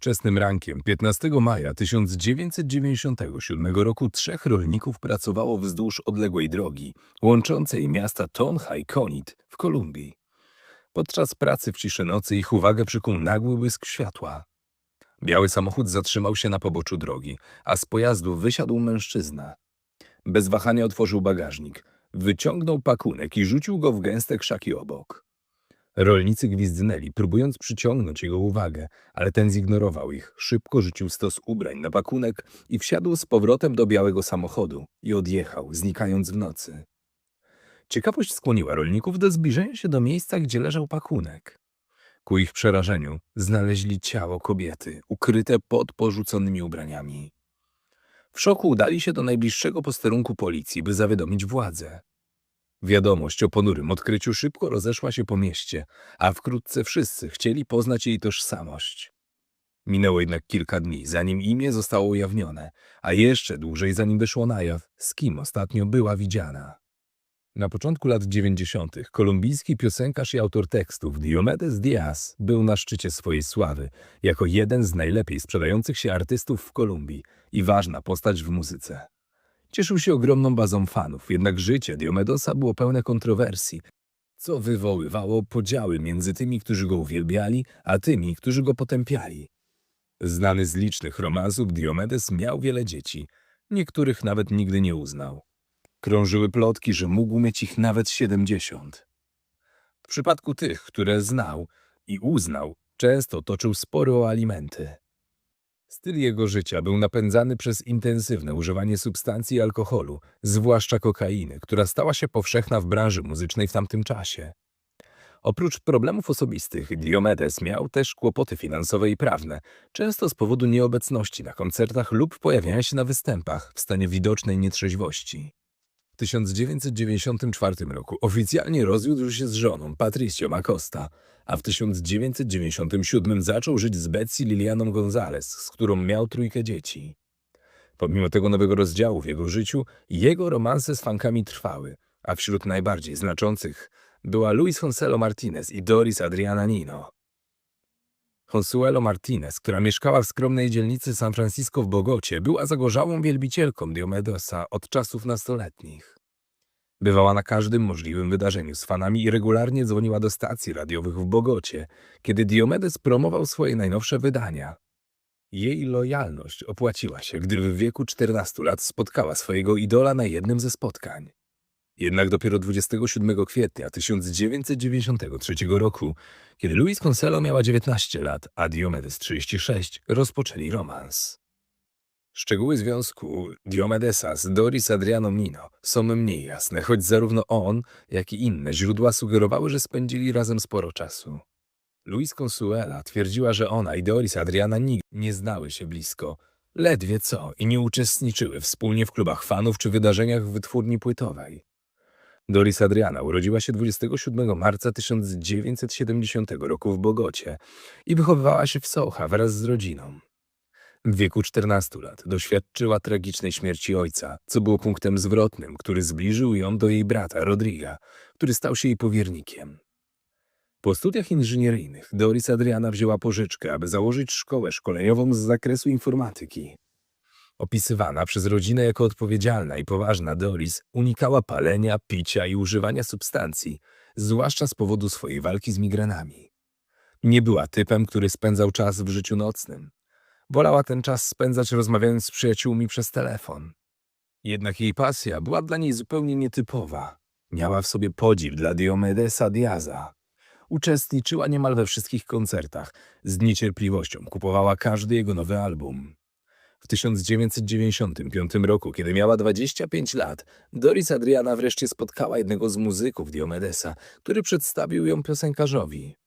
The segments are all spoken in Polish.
Wczesnym rankiem 15 maja 1997 roku trzech rolników pracowało wzdłuż odległej drogi łączącej miasta Tonha i Konit w Kolumbii. Podczas pracy w ciszy nocy ich uwagę przykuł nagły błysk światła. Biały samochód zatrzymał się na poboczu drogi, a z pojazdu wysiadł mężczyzna. Bez wahania otworzył bagażnik, wyciągnął pakunek i rzucił go w gęste krzaki obok. Rolnicy gwizdnęli, próbując przyciągnąć jego uwagę, ale ten zignorował ich. Szybko rzucił stos ubrań na pakunek i wsiadł z powrotem do białego samochodu i odjechał, znikając w nocy. Ciekawość skłoniła rolników do zbliżenia się do miejsca, gdzie leżał pakunek. Ku ich przerażeniu znaleźli ciało kobiety, ukryte pod porzuconymi ubraniami. W szoku udali się do najbliższego posterunku policji, by zawiadomić władze. Wiadomość o ponurym odkryciu szybko rozeszła się po mieście, a wkrótce wszyscy chcieli poznać jej tożsamość. Minęło jednak kilka dni, zanim imię zostało ujawnione, a jeszcze dłużej zanim wyszło na jaw, z kim ostatnio była widziana. Na początku lat 90. kolumbijski piosenkarz i autor tekstów Diomedes Diaz był na szczycie swojej sławy jako jeden z najlepiej sprzedających się artystów w Kolumbii i ważna postać w muzyce. Cieszył się ogromną bazą fanów, jednak życie Diomedosa było pełne kontrowersji, co wywoływało podziały między tymi, którzy go uwielbiali, a tymi, którzy go potępiali. Znany z licznych romansów, Diomedes miał wiele dzieci, niektórych nawet nigdy nie uznał. Krążyły plotki, że mógł mieć ich nawet siedemdziesiąt. W przypadku tych, które znał i uznał, często toczył spory o alimenty. Styl jego życia był napędzany przez intensywne używanie substancji alkoholu, zwłaszcza kokainy, która stała się powszechna w branży muzycznej w tamtym czasie. Oprócz problemów osobistych, Diomedes miał też kłopoty finansowe i prawne, często z powodu nieobecności na koncertach lub pojawiania się na występach w stanie widocznej nietrzeźwości. W 1994 roku oficjalnie rozwiódł się z żoną Patricią Acosta, a w 1997 zaczął żyć z Betsy Lilianą Gonzalez, z którą miał trójkę dzieci. Pomimo tego nowego rozdziału w jego życiu, jego romanse z fankami trwały, a wśród najbardziej znaczących była Luis Honselo Martinez i Doris Adriana Nino. Consuelo Martinez, która mieszkała w skromnej dzielnicy San Francisco w Bogocie, była zagorzałą wielbicielką Diomedosa od czasów nastoletnich. Bywała na każdym możliwym wydarzeniu z fanami i regularnie dzwoniła do stacji radiowych w Bogocie, kiedy Diomedes promował swoje najnowsze wydania. Jej lojalność opłaciła się, gdy w wieku 14 lat spotkała swojego idola na jednym ze spotkań. Jednak dopiero 27 kwietnia 1993 roku, kiedy Luis Conselo miała 19 lat, a Diomedes 36, rozpoczęli romans. Szczegóły związku Diomedesa z Doris Adrianą Nino są mniej jasne, choć zarówno on, jak i inne źródła sugerowały, że spędzili razem sporo czasu. Luis Consuela twierdziła, że ona i Doris Adriana nigdy nie znały się blisko, ledwie co i nie uczestniczyły wspólnie w klubach fanów czy wydarzeniach w wytwórni płytowej. Doris Adriana urodziła się 27 marca 1970 roku w Bogocie i wychowywała się w Socha wraz z rodziną. W wieku 14 lat doświadczyła tragicznej śmierci ojca, co było punktem zwrotnym, który zbliżył ją do jej brata Rodriga, który stał się jej powiernikiem. Po studiach inżynieryjnych Doris Adriana wzięła pożyczkę, aby założyć szkołę szkoleniową z zakresu informatyki. Opisywana przez rodzinę jako odpowiedzialna i poważna Doris unikała palenia, picia i używania substancji, zwłaszcza z powodu swojej walki z migrenami. Nie była typem, który spędzał czas w życiu nocnym. Wolała ten czas spędzać rozmawiając z przyjaciółmi przez telefon. Jednak jej pasja była dla niej zupełnie nietypowa. Miała w sobie podziw dla Diomedesa Diaza. Uczestniczyła niemal we wszystkich koncertach. Z niecierpliwością kupowała każdy jego nowy album. W 1995 roku, kiedy miała 25 lat, Doris Adriana wreszcie spotkała jednego z muzyków Diomedesa, który przedstawił ją piosenkarzowi.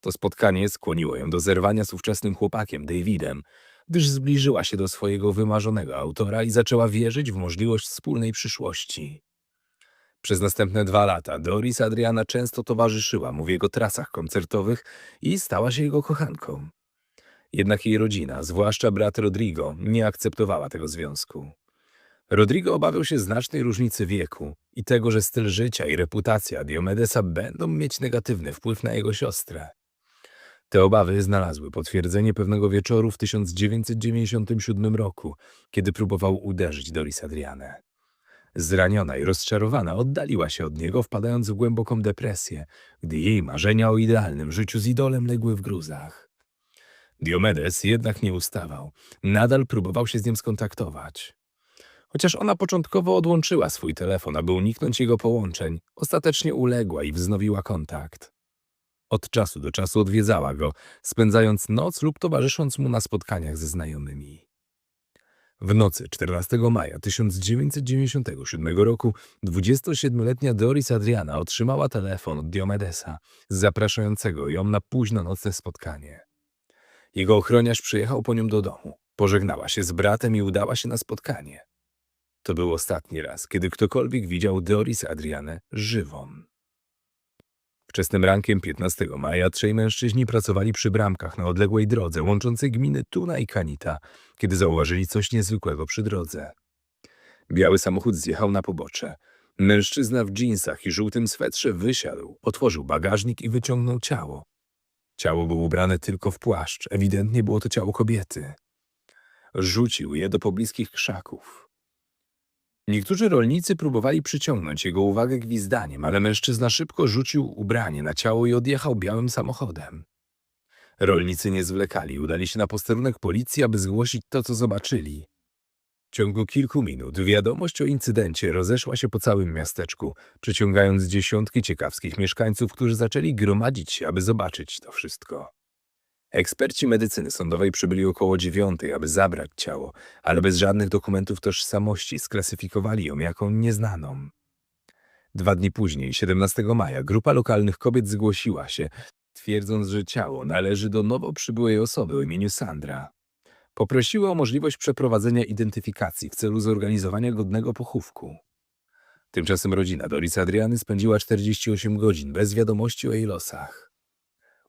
To spotkanie skłoniło ją do zerwania z ówczesnym chłopakiem, Davidem, gdyż zbliżyła się do swojego wymarzonego autora i zaczęła wierzyć w możliwość wspólnej przyszłości. Przez następne dwa lata Doris Adriana często towarzyszyła mu w jego trasach koncertowych i stała się jego kochanką. Jednak jej rodzina, zwłaszcza brat Rodrigo, nie akceptowała tego związku. Rodrigo obawiał się znacznej różnicy wieku i tego, że styl życia i reputacja Diomedesa będą mieć negatywny wpływ na jego siostrę. Te obawy znalazły potwierdzenie pewnego wieczoru w 1997 roku, kiedy próbował uderzyć Doris Adrianę. Zraniona i rozczarowana oddaliła się od niego, wpadając w głęboką depresję, gdy jej marzenia o idealnym życiu z idolem legły w gruzach. Diomedes jednak nie ustawał. Nadal próbował się z nim skontaktować. Chociaż ona początkowo odłączyła swój telefon, aby uniknąć jego połączeń, ostatecznie uległa i wznowiła kontakt. Od czasu do czasu odwiedzała go, spędzając noc lub towarzysząc mu na spotkaniach ze znajomymi. W nocy 14 maja 1997 roku 27-letnia Doris Adriana otrzymała telefon od Diomedesa, zapraszającego ją na późno nocne spotkanie. Jego ochroniarz przyjechał po nią do domu, pożegnała się z bratem i udała się na spotkanie. To był ostatni raz, kiedy ktokolwiek widział Doris Adrianę żywą. Wczesnym rankiem 15 maja trzej mężczyźni pracowali przy bramkach na odległej drodze łączącej gminy Tuna i Kanita, kiedy zauważyli coś niezwykłego przy drodze. Biały samochód zjechał na pobocze. Mężczyzna w dżinsach i żółtym swetrze wysiadł, otworzył bagażnik i wyciągnął ciało. Ciało było ubrane tylko w płaszcz, ewidentnie było to ciało kobiety. Rzucił je do pobliskich krzaków. Niektórzy rolnicy próbowali przyciągnąć jego uwagę gwizdaniem, ale mężczyzna szybko rzucił ubranie na ciało i odjechał białym samochodem. Rolnicy nie zwlekali, udali się na posterunek policji, aby zgłosić to, co zobaczyli. W ciągu kilku minut wiadomość o incydencie rozeszła się po całym miasteczku, przyciągając dziesiątki ciekawskich mieszkańców, którzy zaczęli gromadzić się, aby zobaczyć to wszystko. Eksperci medycyny sądowej przybyli około dziewiątej, aby zabrać ciało, ale bez żadnych dokumentów tożsamości sklasyfikowali ją jako nieznaną. Dwa dni później, 17 maja, grupa lokalnych kobiet zgłosiła się, twierdząc, że ciało należy do nowo przybyłej osoby o imieniu Sandra. Poprosiły o możliwość przeprowadzenia identyfikacji w celu zorganizowania godnego pochówku. Tymczasem rodzina Doris Adriany spędziła 48 godzin bez wiadomości o jej losach.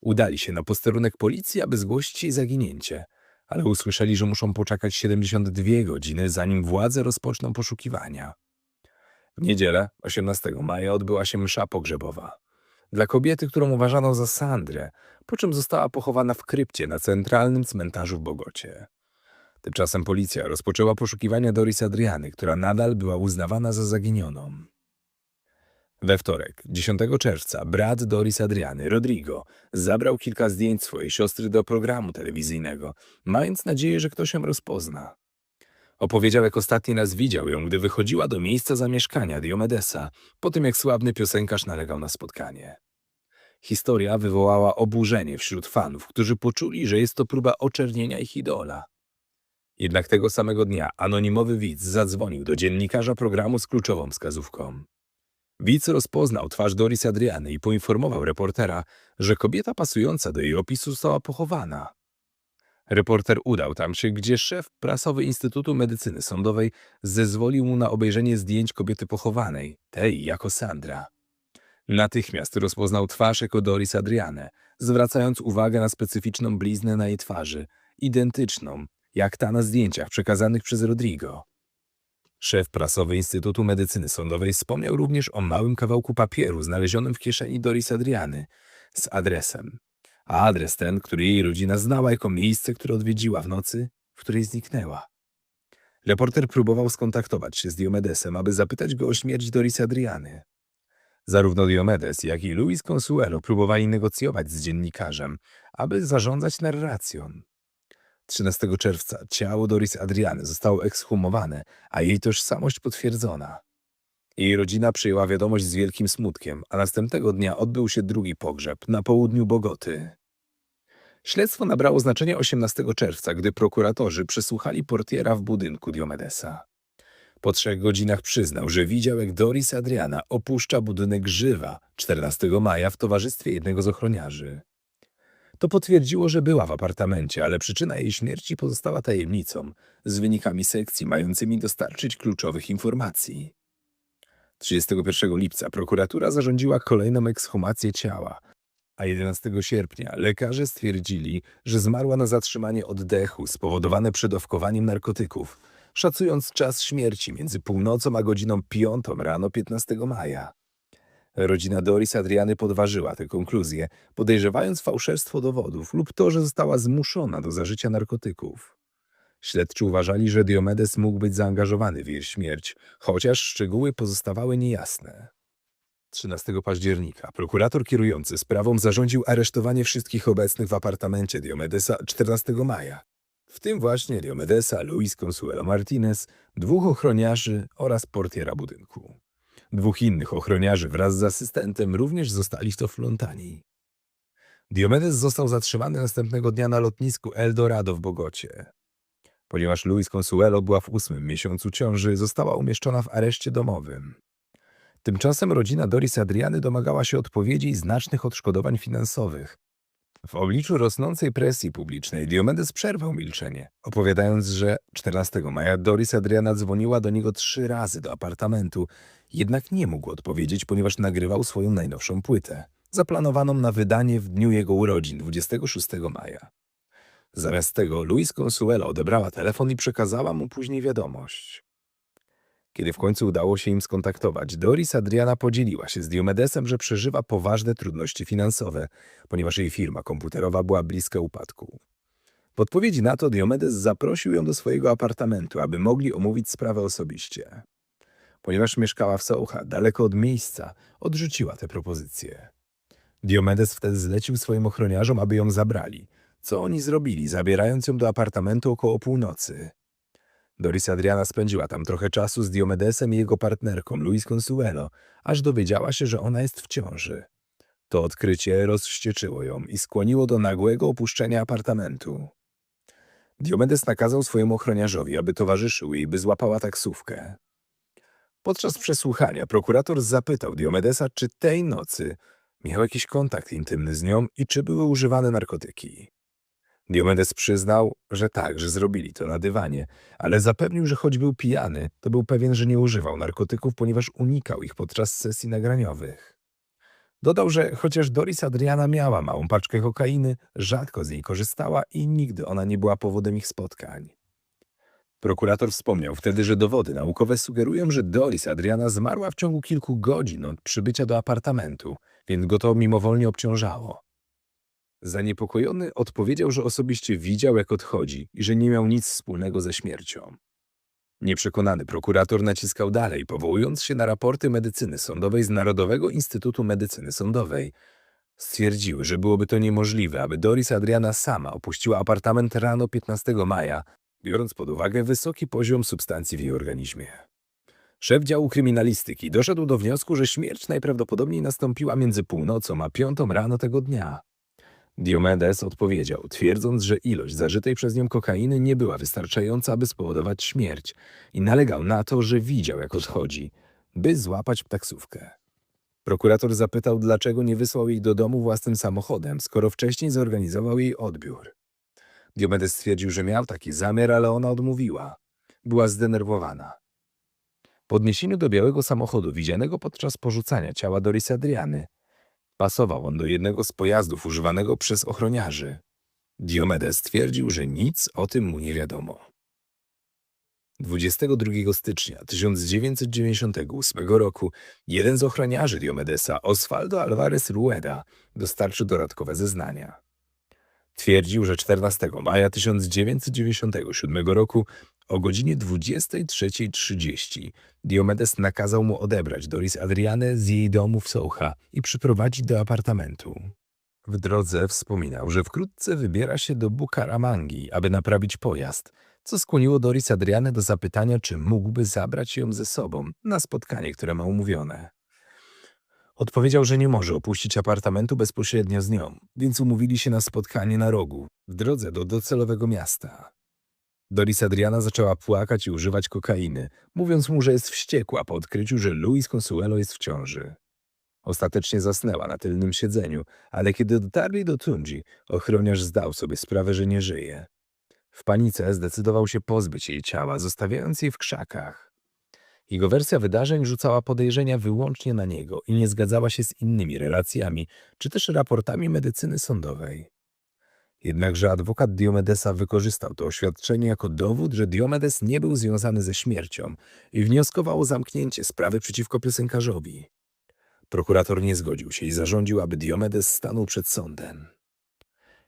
Udali się na posterunek policji, aby zgłosić jej zaginięcie, ale usłyszeli, że muszą poczekać 72 godziny, zanim władze rozpoczną poszukiwania. W niedzielę, 18 maja, odbyła się msza pogrzebowa. Dla kobiety, którą uważano za Sandrę, po czym została pochowana w krypcie na centralnym cmentarzu w Bogocie. Tymczasem policja rozpoczęła poszukiwania Doris Adriany, która nadal była uznawana za zaginioną. We wtorek, 10 czerwca, brat Doris Adriany, Rodrigo, zabrał kilka zdjęć swojej siostry do programu telewizyjnego, mając nadzieję, że ktoś ją rozpozna. Opowiedział, jak ostatni raz widział ją, gdy wychodziła do miejsca zamieszkania Diomedesa, po tym jak sławny piosenkarz nalegał na spotkanie. Historia wywołała oburzenie wśród fanów, którzy poczuli, że jest to próba oczernienia ich idola. Jednak tego samego dnia anonimowy widz zadzwonił do dziennikarza programu z kluczową wskazówką. Widz rozpoznał twarz Doris Adriany i poinformował reportera, że kobieta pasująca do jej opisu została pochowana. Reporter udał tam się, gdzie szef prasowy Instytutu Medycyny Sądowej zezwolił mu na obejrzenie zdjęć kobiety pochowanej, tej jako Sandra. Natychmiast rozpoznał twarz jako Doris Adrianę, zwracając uwagę na specyficzną bliznę na jej twarzy, identyczną, jak ta na zdjęciach przekazanych przez Rodrigo. Szef prasowy Instytutu Medycyny Sądowej wspomniał również o małym kawałku papieru znalezionym w kieszeni Doris Adriany z adresem. A adres ten, który jej rodzina znała jako miejsce, które odwiedziła w nocy, w której zniknęła. Reporter próbował skontaktować się z Diomedesem, aby zapytać go o śmierć Doris Adriany. Zarówno Diomedes, jak i Luis Consuelo próbowali negocjować z dziennikarzem, aby zarządzać narracją. 13 czerwca ciało Doris Adriany zostało ekshumowane, a jej tożsamość potwierdzona. Jej rodzina przyjęła wiadomość z wielkim smutkiem, a następnego dnia odbył się drugi pogrzeb na południu Bogoty. Śledztwo nabrało znaczenia 18 czerwca, gdy prokuratorzy przesłuchali portiera w budynku Diomedesa. Po trzech godzinach przyznał, że widział, jak Doris Adriana opuszcza budynek żywa 14 maja w towarzystwie jednego z ochroniarzy. To potwierdziło, że była w apartamencie, ale przyczyna jej śmierci pozostała tajemnicą, z wynikami sekcji mającymi dostarczyć kluczowych informacji. 31 lipca prokuratura zarządziła kolejną ekshumację ciała, a 11 sierpnia lekarze stwierdzili, że zmarła na zatrzymanie oddechu spowodowane przedawkowaniem narkotyków, szacując czas śmierci między północą a godziną 5 rano 15 maja. Rodzina Doris Adriany podważyła tę konkluzję, podejrzewając fałszerstwo dowodów lub to, że została zmuszona do zażycia narkotyków. Śledczy uważali, że Diomedes mógł być zaangażowany w jej śmierć, chociaż szczegóły pozostawały niejasne. 13 października prokurator kierujący sprawą zarządził aresztowanie wszystkich obecnych w apartamencie Diomedesa 14 maja, w tym właśnie Diomedesa, Luis Consuelo Martinez, dwóch ochroniarzy oraz portiera budynku. Dwóch innych ochroniarzy wraz z asystentem również zostali to wplątani. Diomedes został zatrzymany następnego dnia na lotnisku Eldorado w Bogocie. Ponieważ Luis Consuelo była w ósmym miesiącu ciąży, została umieszczona w areszcie domowym. Tymczasem rodzina Doris Adriany domagała się odpowiedzi i znacznych odszkodowań finansowych. W obliczu rosnącej presji publicznej Diomedes przerwał milczenie, opowiadając, że 14 maja Doris Adriana dzwoniła do niego trzy razy do apartamentu, jednak nie mógł odpowiedzieć, ponieważ nagrywał swoją najnowszą płytę, zaplanowaną na wydanie w dniu jego urodzin 26 maja. Zamiast tego Luis Consuelo odebrała telefon i przekazała mu później wiadomość. Kiedy w końcu udało się im skontaktować, Doris Adriana podzieliła się z Diomedesem, że przeżywa poważne trudności finansowe, ponieważ jej firma komputerowa była bliska upadku. W odpowiedzi na to Diomedes zaprosił ją do swojego apartamentu, aby mogli omówić sprawę osobiście. Ponieważ mieszkała w Socha, daleko od miejsca, odrzuciła tę propozycję. Diomedes wtedy zlecił swoim ochroniarzom, aby ją zabrali, co oni zrobili, zabierając ją do apartamentu około północy. Doris Adriana spędziła tam trochę czasu z Diomedesem i jego partnerką Luis Consuelo, aż dowiedziała się, że ona jest w ciąży. To odkrycie rozwścieczyło ją i skłoniło do nagłego opuszczenia apartamentu. Diomedes nakazał swojemu ochroniarzowi, aby towarzyszył jej, by złapała taksówkę. Podczas przesłuchania prokurator zapytał Diomedesa, czy tej nocy miał jakiś kontakt intymny z nią i czy były używane narkotyki. Diomedes przyznał, że tak, że zrobili to na dywanie, ale zapewnił, że choć był pijany, to był pewien, że nie używał narkotyków, ponieważ unikał ich podczas sesji nagraniowych. Dodał, że chociaż Doris Adriana miała małą paczkę kokainy, rzadko z niej korzystała i nigdy ona nie była powodem ich spotkań. Prokurator wspomniał wtedy, że dowody naukowe sugerują, że Doris Adriana zmarła w ciągu kilku godzin od przybycia do apartamentu, więc go to mimowolnie obciążało. Zaniepokojony odpowiedział, że osobiście widział, jak odchodzi i że nie miał nic wspólnego ze śmiercią. Nieprzekonany prokurator naciskał dalej, powołując się na raporty medycyny sądowej z Narodowego Instytutu Medycyny Sądowej. Stwierdziły, że byłoby to niemożliwe, aby Doris Adriana sama opuściła apartament rano 15 maja, biorąc pod uwagę wysoki poziom substancji w jej organizmie. Szef działu kryminalistyki doszedł do wniosku, że śmierć najprawdopodobniej nastąpiła między północą a piątą rano tego dnia. Diomedes odpowiedział, twierdząc, że ilość zażytej przez nią kokainy nie była wystarczająca, aby spowodować śmierć i nalegał na to, że widział, jak odchodzi, by złapać taksówkę. Prokurator zapytał, dlaczego nie wysłał jej do domu własnym samochodem, skoro wcześniej zorganizował jej odbiór. Diomedes stwierdził, że miał taki zamiar, ale ona odmówiła. Była zdenerwowana. Po odniesieniu do białego samochodu widzianego podczas porzucania ciała Doris Adriany, Pasował on do jednego z pojazdów używanego przez ochroniarzy. Diomedes twierdził, że nic o tym mu nie wiadomo. 22 stycznia 1998 roku jeden z ochroniarzy Diomedesa, Osvaldo Alvarez Rueda, dostarczył dodatkowe zeznania. Twierdził, że 14 maja 1997 roku o godzinie 23.30 Diomedes nakazał mu odebrać Doris Adrianę z jej domu w Socha i przyprowadzić do apartamentu. W drodze wspominał, że wkrótce wybiera się do Bukaramangi, aby naprawić pojazd, co skłoniło Doris Adrianę do zapytania, czy mógłby zabrać ją ze sobą na spotkanie, które ma umówione. Odpowiedział, że nie może opuścić apartamentu bezpośrednio z nią, więc umówili się na spotkanie na rogu, w drodze do docelowego miasta. Doris Adriana zaczęła płakać i używać kokainy, mówiąc mu, że jest wściekła po odkryciu, że Luis Consuelo jest w ciąży. Ostatecznie zasnęła na tylnym siedzeniu, ale kiedy dotarli do Tunji, ochroniarz zdał sobie sprawę, że nie żyje. W panice zdecydował się pozbyć jej ciała, zostawiając jej w krzakach. Jego wersja wydarzeń rzucała podejrzenia wyłącznie na niego i nie zgadzała się z innymi relacjami czy też raportami medycyny sądowej. Jednakże adwokat Diomedesa wykorzystał to oświadczenie jako dowód, że Diomedes nie był związany ze śmiercią i wnioskował o zamknięcie sprawy przeciwko piosenkarzowi. Prokurator nie zgodził się i zarządził, aby Diomedes stanął przed sądem.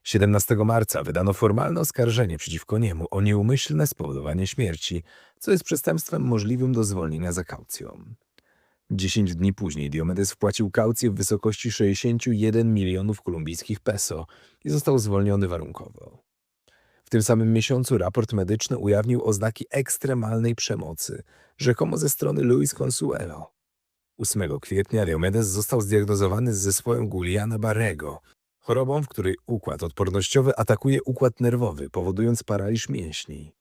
17 marca wydano formalne oskarżenie przeciwko niemu o nieumyślne spowodowanie śmierci, co jest przestępstwem możliwym do zwolnienia za kaucją. Dziesięć dni później Diomedes wpłacił kaucję w wysokości 61 milionów kolumbijskich peso i został zwolniony warunkowo. W tym samym miesiącu raport medyczny ujawnił oznaki ekstremalnej przemocy, rzekomo ze strony Luis Consuelo. 8 kwietnia Diomedes został zdiagnozowany z zespołem Guliana Barrego, chorobą, w której układ odpornościowy atakuje układ nerwowy, powodując paraliż mięśni.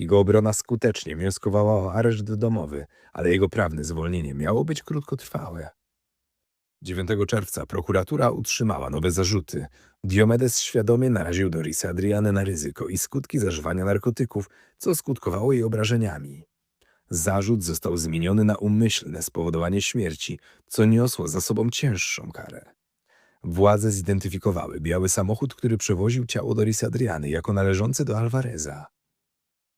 Jego obrona skutecznie wnioskowała o areszt domowy, ale jego prawne zwolnienie miało być krótkotrwałe. 9 czerwca prokuratura utrzymała nowe zarzuty. Diomedes świadomie naraził Dorisa Adrianę na ryzyko i skutki zażywania narkotyków, co skutkowało jej obrażeniami. Zarzut został zmieniony na umyślne spowodowanie śmierci, co niosło za sobą cięższą karę. Władze zidentyfikowały biały samochód, który przewoził ciało Dorisa Adriany jako należący do Alvareza.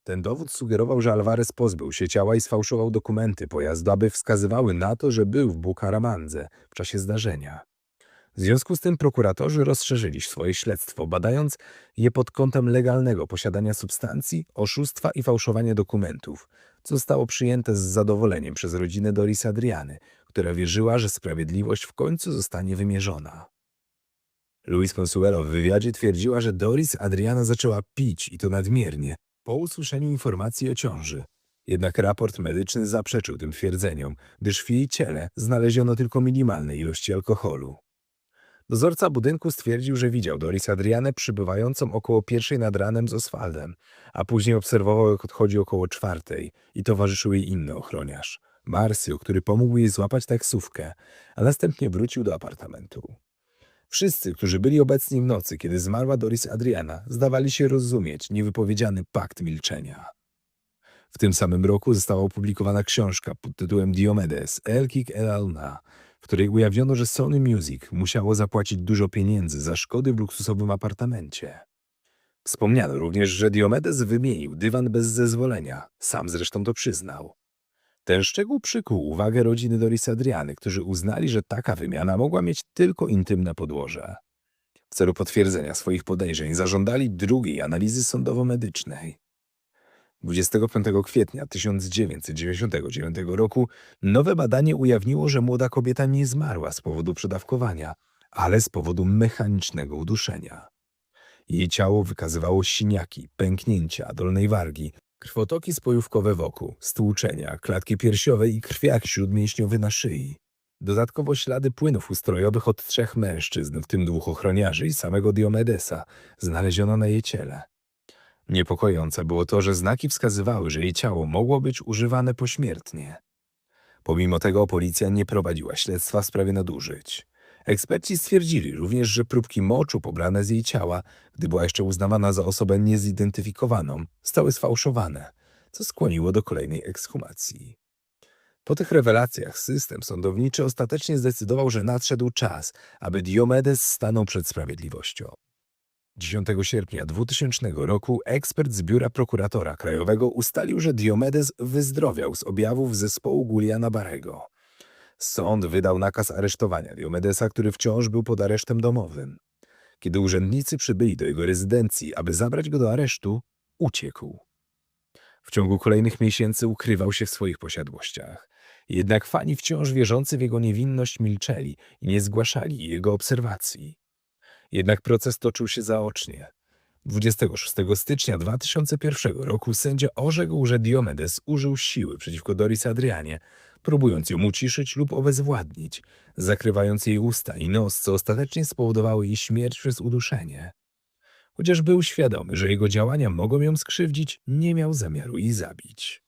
Ten dowód sugerował, że Alvarez pozbył się ciała i sfałszował dokumenty pojazdu, aby wskazywały na to, że był w Bucaramandze w czasie zdarzenia. W związku z tym prokuratorzy rozszerzyli swoje śledztwo, badając je pod kątem legalnego posiadania substancji, oszustwa i fałszowania dokumentów, co zostało przyjęte z zadowoleniem przez rodzinę Doris Adriany, która wierzyła, że sprawiedliwość w końcu zostanie wymierzona. Luis Consuelo w wywiadzie twierdziła, że Doris Adriana zaczęła pić i to nadmiernie, po usłyszeniu informacji o ciąży. Jednak raport medyczny zaprzeczył tym twierdzeniom, gdyż w jej ciele znaleziono tylko minimalne ilości alkoholu. Dozorca budynku stwierdził, że widział Doris Adrianę przybywającą około pierwszej nad ranem z Oswaldem, a później obserwował, jak odchodzi około czwartej i towarzyszył jej inny ochroniarz, Marsio, który pomógł jej złapać taksówkę, a następnie wrócił do apartamentu. Wszyscy, którzy byli obecni w nocy, kiedy zmarła Doris Adriana, zdawali się rozumieć niewypowiedziany pakt milczenia. W tym samym roku została opublikowana książka pod tytułem Diomedes, El Kik El Alna, w której ujawniono, że Sony Music musiało zapłacić dużo pieniędzy za szkody w luksusowym apartamencie. Wspomniano również, że Diomedes wymienił dywan bez zezwolenia, sam zresztą to przyznał. Ten szczegół przykuł uwagę rodziny Doris Adriany, którzy uznali, że taka wymiana mogła mieć tylko intymne podłoże. W celu potwierdzenia swoich podejrzeń zażądali drugiej analizy sądowo-medycznej. 25 kwietnia 1999 roku nowe badanie ujawniło, że młoda kobieta nie zmarła z powodu przedawkowania, ale z powodu mechanicznego uduszenia. Jej ciało wykazywało siniaki, pęknięcia dolnej wargi, krwotoki spojówkowe wokół, stłuczenia, klatki piersiowe i krwiak śródmięśniowy na szyi. Dodatkowo ślady płynów ustrojowych od trzech mężczyzn, w tym dwóch ochroniarzy i samego Diomedesa, znaleziono na jej ciele. Niepokojące było to, że znaki wskazywały, że jej ciało mogło być używane pośmiertnie. Pomimo tego policja nie prowadziła śledztwa w sprawie nadużyć. Eksperci stwierdzili również, że próbki moczu pobrane z jej ciała, gdy była jeszcze uznawana za osobę niezidentyfikowaną, zostały sfałszowane, co skłoniło do kolejnej ekshumacji. Po tych rewelacjach system sądowniczy ostatecznie zdecydował, że nadszedł czas, aby Diomedes stanął przed sprawiedliwością. 10 sierpnia 2000 roku ekspert z biura prokuratora krajowego ustalił, że Diomedes wyzdrowiał z objawów zespołu Guliana Barego. Sąd wydał nakaz aresztowania Diomedesa, który wciąż był pod aresztem domowym. Kiedy urzędnicy przybyli do jego rezydencji, aby zabrać go do aresztu, uciekł. W ciągu kolejnych miesięcy ukrywał się w swoich posiadłościach. Jednak fani wciąż wierzący w jego niewinność milczeli i nie zgłaszali jego obserwacji. Jednak proces toczył się zaocznie. 26 stycznia 2001 roku sędzia orzekł, że Diomedes użył siły przeciwko Doris Adrianie, próbując ją uciszyć lub obezwładnić, zakrywając jej usta i nos, co ostatecznie spowodowało jej śmierć przez uduszenie. Chociaż był świadomy, że jego działania mogą ją skrzywdzić, nie miał zamiaru jej zabić.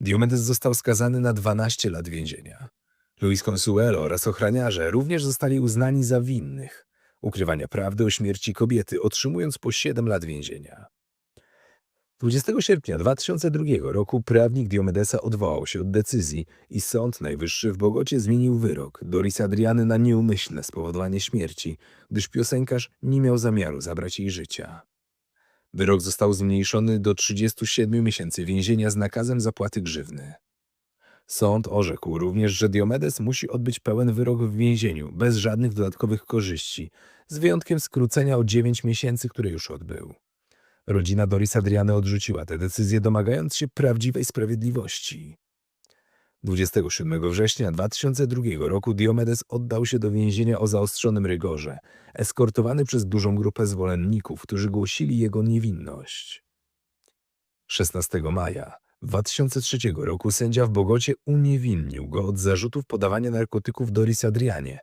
Diomedes został skazany na 12 lat więzienia. Luis Consuelo oraz ochraniarze również zostali uznani za winnych ukrywania prawdy o śmierci kobiety, otrzymując po 7 lat więzienia. 20 sierpnia 2002 roku prawnik Diomedesa odwołał się od decyzji i Sąd Najwyższy w Bogocie zmienił wyrok Doris Adriany na nieumyślne spowodowanie śmierci, gdyż piosenkarz nie miał zamiaru zabrać jej życia. Wyrok został zmniejszony do 37 miesięcy więzienia z nakazem zapłaty grzywny. Sąd orzekł również, że Diomedes musi odbyć pełen wyrok w więzieniu, bez żadnych dodatkowych korzyści, z wyjątkiem skrócenia o 9 miesięcy, które już odbył. Rodzina Doris Adriany odrzuciła tę decyzję, domagając się prawdziwej sprawiedliwości. 27 września 2002 roku Diomedes oddał się do więzienia o zaostrzonym rygorze, eskortowany przez dużą grupę zwolenników, którzy głosili jego niewinność. 16 maja 2003 roku sędzia w Bogocie uniewinnił go od zarzutów podawania narkotyków Doris Adrianie,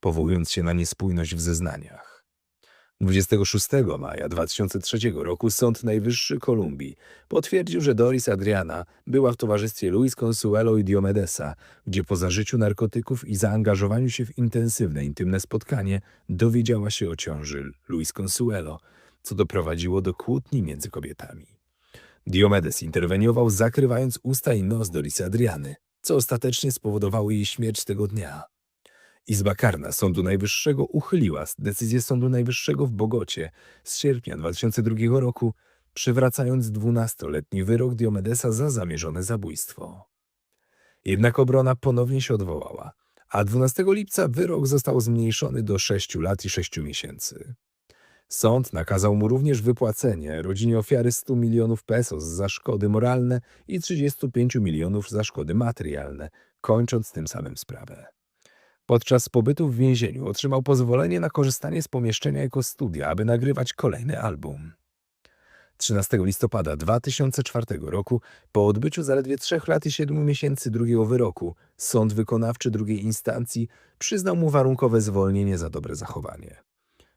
powołując się na niespójność w zeznaniach. 26 maja 2003 roku Sąd Najwyższy Kolumbii potwierdził, że Doris Adriana była w towarzystwie Luis Consuelo i Diomedesa, gdzie po zażyciu narkotyków i zaangażowaniu się w intensywne, intymne spotkanie dowiedziała się o ciąży Luis Consuelo, co doprowadziło do kłótni między kobietami. Diomedes interweniował, zakrywając usta i nos Doris Adriany, co ostatecznie spowodowało jej śmierć tego dnia. Izba karna Sądu Najwyższego uchyliła decyzję Sądu Najwyższego w Bogocie z sierpnia 2002 roku, przywracając 12-letni wyrok Diomedesa za zamierzone zabójstwo. Jednak obrona ponownie się odwołała, a 12 lipca wyrok został zmniejszony do 6 lat i 6 miesięcy. Sąd nakazał mu również wypłacenie rodzinie ofiary 100 milionów pesos za szkody moralne i 35 milionów za szkody materialne, kończąc tym samym sprawę. Podczas pobytu w więzieniu otrzymał pozwolenie na korzystanie z pomieszczenia jako studia, aby nagrywać kolejny album. 13 listopada 2004 roku, po odbyciu zaledwie 3 lat i 7 miesięcy drugiego wyroku, Sąd Wykonawczy drugiej instancji przyznał mu warunkowe zwolnienie za dobre zachowanie.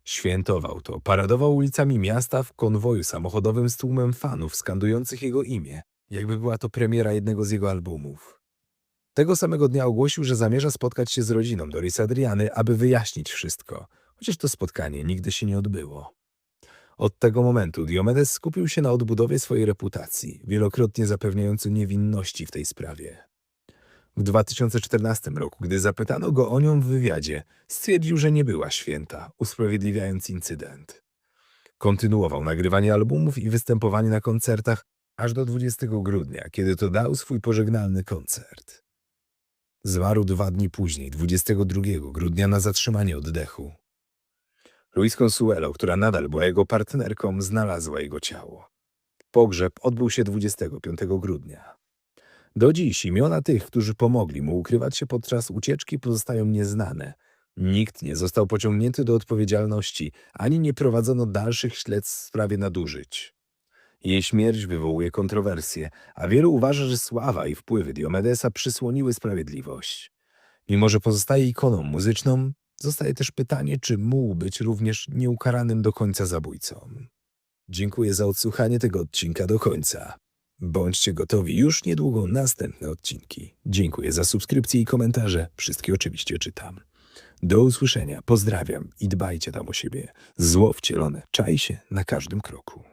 Świętował to, paradował ulicami miasta w konwoju samochodowym z tłumem fanów skandujących jego imię, jakby była to premiera jednego z jego albumów. Tego samego dnia ogłosił, że zamierza spotkać się z rodziną Doris Adriany, aby wyjaśnić wszystko, chociaż to spotkanie nigdy się nie odbyło. Od tego momentu Diomedes skupił się na odbudowie swojej reputacji, wielokrotnie zapewniając o niewinności w tej sprawie. W 2014 roku, gdy zapytano go o nią w wywiadzie, stwierdził, że nie była święta, usprawiedliwiając incydent. Kontynuował nagrywanie albumów i występowanie na koncertach aż do 20 grudnia, kiedy to dał swój pożegnalny koncert. Zmarł dwa dni później, 22 grudnia, na zatrzymanie oddechu. Luis Consuelo, która nadal była jego partnerką, znalazła jego ciało. Pogrzeb odbył się 25 grudnia. Do dziś imiona tych, którzy pomogli mu ukrywać się podczas ucieczki, pozostają nieznane. Nikt nie został pociągnięty do odpowiedzialności, ani nie prowadzono dalszych śledztw w sprawie nadużyć. Jej śmierć wywołuje kontrowersje, a wielu uważa, że sława i wpływy Diomedesa przysłoniły sprawiedliwość. Mimo, że pozostaje ikoną muzyczną, zostaje też pytanie, czy mógł być również nieukaranym do końca zabójcą. Dziękuję za odsłuchanie tego odcinka do końca. Bądźcie gotowi już niedługo następne odcinki. Dziękuję za subskrypcję i komentarze. Wszystkie oczywiście czytam. Do usłyszenia, pozdrawiam i dbajcie tam o siebie. Zło wcielone czai się na każdym kroku.